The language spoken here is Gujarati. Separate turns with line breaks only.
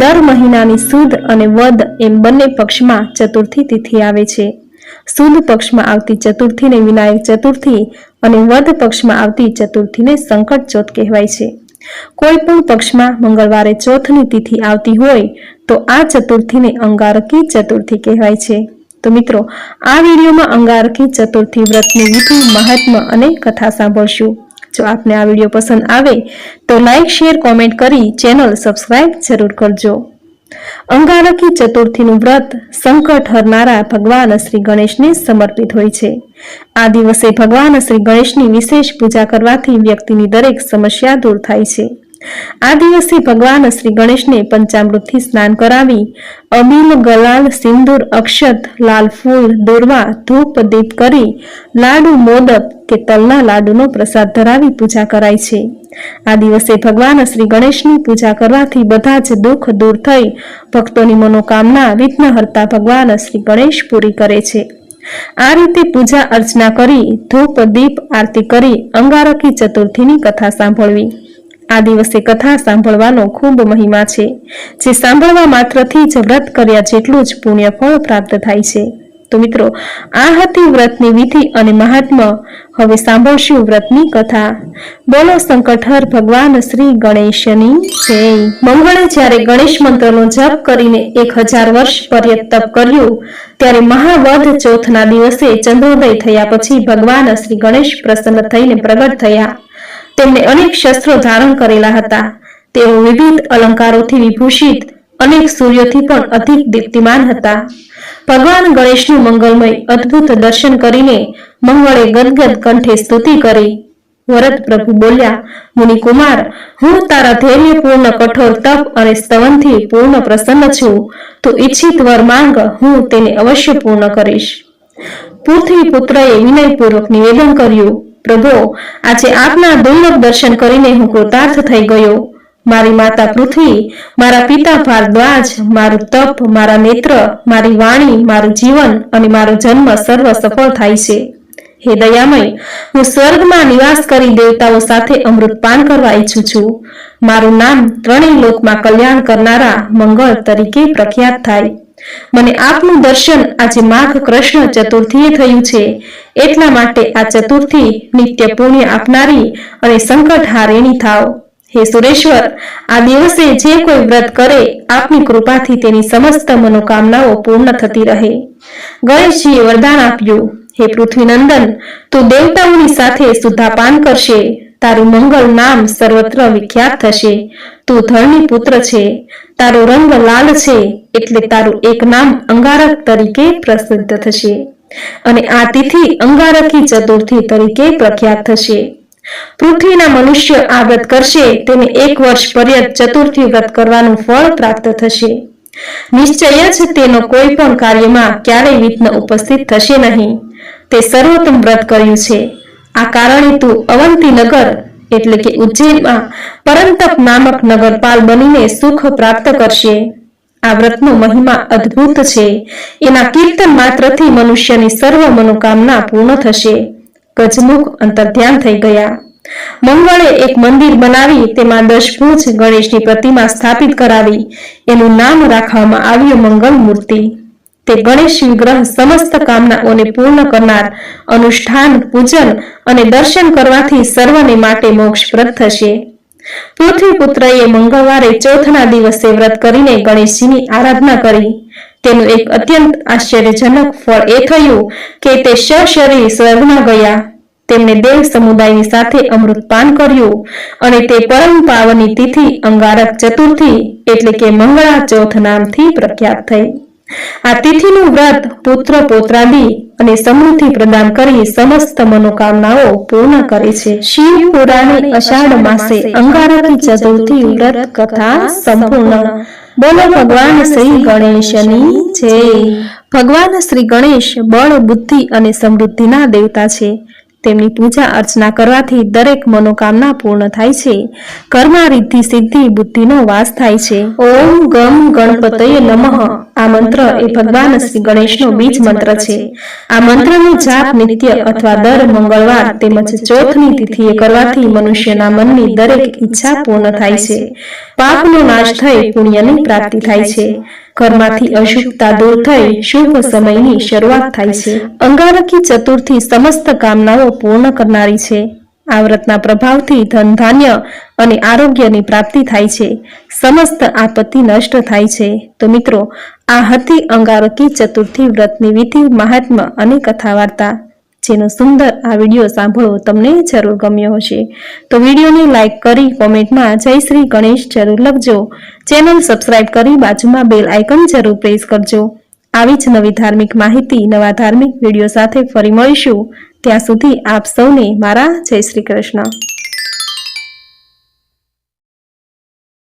દર મહિનાની સુદ અને વદ એમ બંને પક્ષમાં ચતુર્થી તિથિ આવે છે. સુદ પક્ષમાં આવતી ચતુર્થીને વિનાયક ચતુર્થી અને વદ પક્ષમાં આવતી ચતુર્થીને સંકટ ચોથ કહેવાય છે. કોઈ પણ પક્ષમાં મંગળવારે ચોથની તિથિ આવતી હોય તો આ ચતુર્થીને અંગારકી ચતુર્થી કહેવાય છે. તો મિત્રો, આ વિડીયોમાં અંગારકી ચતુર્થી વ્રતની વિધિ મહાત્મા અને કથા સાંભળશું. જો આપને આ વીડિયો પસંદ આવે, તો લાઇક શેર કોમેન્ટ કરી ચેનલ સબસ્ક્રાઇબ જરૂર કરજો. અંગારકી ચતુર્થીનું વ્રત સંકટ હરનારા ભગવાન શ્રી ગણેશને સમર્પિત હોય છે. આ દિવસે ભગવાન શ્રી ગણેશની વિશેષ પૂજા કરવાથી વ્યક્તિની દરેક સમસ્યા દૂર થાય છે. આ દિવસે ભગવાન શ્રી ગણેશને પંચામૃતથી સ્નાન કરાવી અબીલ ગલાલ, સિંદૂર, અક્ષત, લાલ ફૂલ, દોરવા ધૂપ, દીપ કરી લાડુ, મોદક કે તલના લાડુનો પ્રસાદ ધરાવી પૂજા કરાય છે. આ દિવસે ભગવાન શ્રી ગણેશની પૂજા કરવાથી બધા જ દુઃખ દૂર થઈ ભક્તોની મનોકામના વિઘ્નહર્તા ભગવાન શ્રી ગણેશ પૂરી કરે છે. આ રીતે પૂજા અર્ચના કરી, ધૂપ, દીપ, આરતી કરી, અંગારકી ચતુર્થીની કથા સાંભળવી. આ દિવસે કથા સાંભળવાનો ખૂબ મહિમા છે, જે સાંભળવા માત્રથી જ વ્રત કર્યા જેટલું જ પુણ્ય ફળ પ્રાપ્ત થાય છે. તો મિત્રો, આ હતી વ્રતની વિધિ અને મહાત્મા હવે સાંભળશું વ્રતની કથા. બોલો સંકટહર ભગવાન શ્રી ગણેશની જય. મંગળે જ્યારે ગણેશ મંત્રનો જપ કરીને એક હજાર વર્ષ પર્યત કર્યું, ત્યારે મહાવધ ચોથના દિવસે ચંદ્રોદય થયા પછી ભગવાન શ્રી ગણેશ પ્રસન્ન થઈને પ્રગટ થયા. તેમણે અનેક શસ્ત્રો ધારણ કરેલા હતા. તેઓ વિવિધ અલંકારોથી વિભૂષિત અનેક સૂર્યોથી પણ અધિક દીપ્તિમાન હતા. ભગવાન ગણેશનું મંગલમય, અદ્ભુત દર્શન કરીને મંગળે ગદગદ કંઠે સ્તુતિ કરી. વરદ પ્રભુ બોલ્યા, મુનિકુમાર, હું તારા ધૈર્યપૂર્ણ કઠોર, તપ અને સ્તવનથી પૂર્ણ પ્રસન્ન છું. તો ઈચ્છિત વર માંગ હું તેને અવશ્ય પૂર્ણ કરીશ. પૃથ્વી પુત્રએ વિનયપૂર્વક નિવેદન કર્યું, પ્રભુ, આજે આપના દુર્લભ દર્શન કરીને હું કૃતાર્થ થઈ ગયો. મારી માતા પૃથ્વી, મારા પિતા ભારદ્વાજ, મારું તપ, મારા નેત્ર, મારી વાણી, મારું જીવન અને મારો જન્મ સર્વ સફળ થાય છે. હે દયામય, હું સ્વર્ગમાં નિવાસ કરી દેવતાઓ સાથે અમૃતપાન કરવા ઈચ્છું છું. મારું નામ ત્રણેય લોકમાં કલ્યાણ કરનારા મંગળ તરીકે પ્રખ્યાત થાય. મને આપનું દર્શન આજે માઘ કૃષ્ણ ચતુર્થીએ થયું છે. એટલા માટે આ ચતુર્થી નિત્ય પુણ્ય આપનારી અને સંકટ હારેણી થાવ. હે સુરેશ્વર, આ દિવસે જે કોઈ વ્રત કરે, આપની કૃપાથી તેની સમસ્ત મનોકામનાઓ પૂર્ણ થતી રહે. ગણેશજીએ વરદાન આપ્યું, હે પૃથ્વીનંદન, તું દેવતાઓની સાથે સુધાપાન કરશે. તારું મંગળ નામ સર્વત્ર વિખ્યાત થશે. તું ધરણી પુત્ર છે. તારો રંગ લાલ છે, એટલે તારું એક નામ અંગારક તરીકે પ્રસિદ્ધ થશે. અને આ તિથિ અંગારકી ચતુર્થી તરીકે પ્રખ્યાત થશે. પૃથ્વીના મનુષ્ય આ વ્રત કરશે, તેને એક વર્ષ પર્યત ચતુર્થી વ્રત કરવાનું ફળ પ્રાપ્ત થશે. નિશ્ચય જ તેનો કોઈ પણ કાર્યમાં ક્યારેય વિઘ્ન ઉપસ્થિત થશે નહીં. તે સર્વોત્તમ વ્રત કર્યું છે. આ કારણે તું અવંતી નગર, એટલે કે ઉજ્જૈનમાં પરંતપ નામક નગરપાલ બનીને સુખ પ્રાપ્ત કરશે. આ વ્રતનો મહિમા અદ્ભુત છે. એના કીર્તન માત્રથી મનુષ્યની સર્વ મનોકામના પૂર્ણ થશે. ગજમુખ અંતર્ધ્યાન થઈ ગયા. મંગળે એક મંદિર બનાવી તેમાં દશભુજ ગણેશની પ્રતિમા સ્થાપિત કરાવી. એનું નામ રાખવામાં આવ્યું મંગલ મૂર્તિ. તે ગણેશ વિગ્રહ સમસ્ત કામનાઓને પૂર્ણ કરનાર અનુષ્ઠાન પૂજન અને દર્શન કરવાથી સર્વને માટે મોક્ષપ્રદ થશે. પૃથ્વી પુત્રએ મંગળવારે ચોથના દિવસે વ્રત કરીને ગણેશજીની આરાધના કરી. તેનું એક અત્યંત આશ્ચર્યજનક ફળ એ થયું કે તે સશરીર સ્વર્ગમાં ગયા. તેમણે દેવ સમુદાયની સાથે અમૃતપાન કર્યું અને તે પરમ પાવની તિથિ અંગારક ચતુર્થી એટલે કે મંગળા ચોથ નામથી પ્રખ્યાત થઈ. આ તિથિનું વ્રત પુત્ર પોત્રાદી અને સમૃદ્ધિ પ્રદાન કરી સમસ્ત મનોકામનાઓ પૂર્ણ કરે છે. શિવ પુરાણી અષાઢ માસે અંગારકી ચતુર્થી વ્રત કથા સંપૂર્ણ. બોલો ભગવાન શ્રી ગણેશની જય. ભગવાન શ્રી ગણેશ બળ, બુદ્ધિ અને સમૃદ્ધિના દેવતા છે. તેમની પૂજા અર્ચના કરવાથી દરેક મનોકામના પૂર્ણ થાય છે. કર્મા રિદ્ધિ સિદ્ધિ, બુદ્ધિનો વાસ થાય છે. ઓમ ગમ ગણપતય નમઃ. આ મંત્ર એ ભગવાન શ્રી ગણેશનો બીજ મંત્ર છે. આ મંત્રનો જાપ નિત્ય અથવા દર મંગળવાર તેમજ ચોથની તિથિએ કરવાથી મનુષ્યના મનની દરેક ઈચ્છા પૂર્ણ થાય છે. પાપનો નાશ થઈ પુણ્યની પ્રાપ્તિ થાય છે. ઘરમાંથી અશુભતા દૂર થઈ શુભ સમયની શરૂઆત થાય છે. અંગારકી ચતુર્થી સમસ્ત કામનાઓ પૂર્ણ કરનારી છે. આ વ્રતના પ્રભાવથી ધન ધાન્ય અને આરોગ્યની પ્રાપ્તિ થાય છે. સમસ્ત આપત્તિ નષ્ટ થાય છે. તો મિત્રો આ હતી અંગારકી ચતુર્થી વ્રતની વિધિ મહાત્મા અને કથા વાર્તા જેનો સુંદર આ વીડિયો સાંભળવો તમને જરૂર ગમ્યો હશે. તો વિડીયોને લાઇક કરી કોમેન્ટમાં જય શ્રી ગણેશ જરૂર લખજો. ચેનલ સબસ્ક્રાઇબ કરી બાજુમાં બેલ આઇકન જરૂર પ્રેસ કરજો. આવી જ નવી ધાર્મિક માહિતી, નવા ધાર્મિક વીડિયો સાથે ફરી મળીશું. ત્યાં સુધી આપ સૌને મારા જય શ્રી કૃષ્ણ.